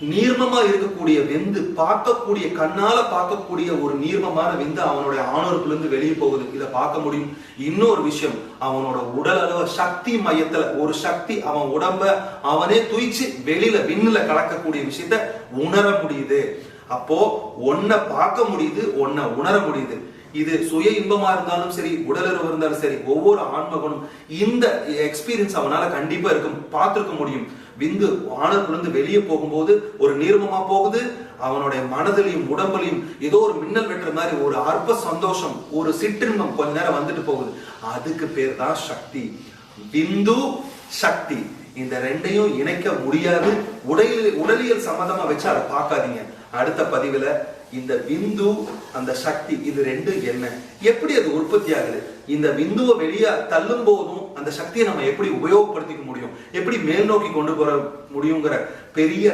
நீர்மமா இருக்கக்கூடிய வெந்து பார்க்கக்கூடிய கண்ணால பார்க்கக்கூடிய ஒரு நீர்மமான விந்து அவனுடைய ஆணவருக்குள்ள இருந்து வெளியே போகுது. இதை பார்க்க முடியும். இன்னொரு விஷயம் அவனோட உடல் அளவு சக்தி மையத்துல ஒரு சக்தி அவன் உடம்ப அவனே துய்ச்சு வெளியில விண்ணுல கலக்கக்கூடிய விஷயத்த உணர முடியுது. அப்போ ஒன்ன பார்க்க முடியுது ஒன்ன உணர முடியுது. இது சுய இன்பமா இருந்தாலும் சரி உடலுறவு இருந்தாலும் சரி ஒவ்வொரு ஆன்மகனும் இந்த எக்ஸ்பீரியன்ஸ் அவனால கண்டிப்பா இருக்கும் பார்த்திருக்க முடியும். விந்து ஆணர்குலேருந்து வெளியே போகும்போது ஒரு நீர்மமா போகுது. அவனுடைய மனதிலையும் உடம்புலையும் ஏதோ ஒரு மின்னல் வெட்டுற மாதிரி ஒரு அற்ப சந்தோஷம் ஒரு சிற்றின்பம் கொஞ்ச நேரம் வந்துட்டு போகுது. அதுக்கு பேர் தான் சக்தி. விந்து சக்தி. இந்த ரெண்டையும் இணைக்க முடியாது. உடலியல் உடலியல் சம்பந்தமா வச்சு அதை பார்க்காதீங்க. அடுத்த பதிவுல இந்த விந்து அந்த சக்தி இது ரெண்டு என்ன? எப்படி அது உற்பத்தி ஆகுது? இந்த விந்துவை வெளியே தள்ளும் போதும் அந்த சக்தியை நம்ம எப்படி உபயோகப்படுத்திக்க முடியும்? எப்படி மேல் நோக்கி கொண்டு போற முடியுங்கிற பெரிய